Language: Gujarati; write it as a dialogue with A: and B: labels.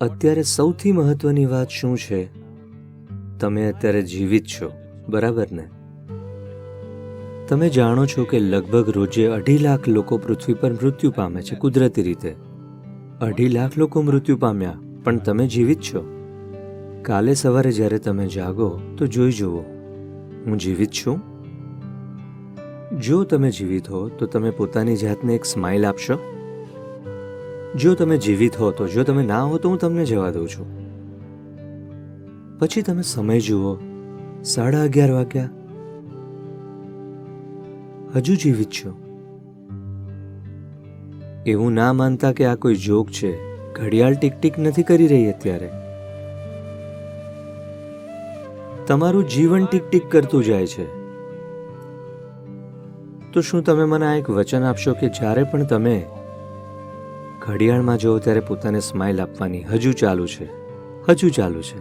A: અત્યારે સૌથી મહત્વની વાત શું છે? તમે અત્યારે જીવિત છો, બરાબર ને? તમે જાણો છો કે લગભગ રોજે અઢી લાખ લોકો પૃથ્વી પર મૃત્યુ પામે છે કુદરતી રીતે. અઢી લાખ લોકો મૃત્યુ પામ્યા, પણ તમે જીવિત છો? કાલે સવારે જ્યારે તમે જાગો, તો જોઈ જુઓ. હું જીવિત છું? જો તમે જીવિત હો, તો તમે પોતાની જાતને એક સ્માઇલ આપશો? જો તમે જીવિત હો તો, જો તમે ના હો તો હું તમને જવા દઉં છું. પછી તમે સમય જુઓ, સાડા અગિયાર વાગ્યા. હજુ જીવિત છો. એવું ના માનતા કે આ કોઈ જોક છે. ઘડિયાળ ટીક ટીક નથી કરી રહી અત્યારે. તમારું જીવન ટીક ટીક કરતું જાય છે. તો શું તમે મને આ એક વચન આપશો કે જ્યારે પણ તમે ઘડિયાળમાં જુઓ ત્યારે પોતાને સ્માઇલ આપવાની હજુ ચાલુ છે હજુ ચાલુ છે.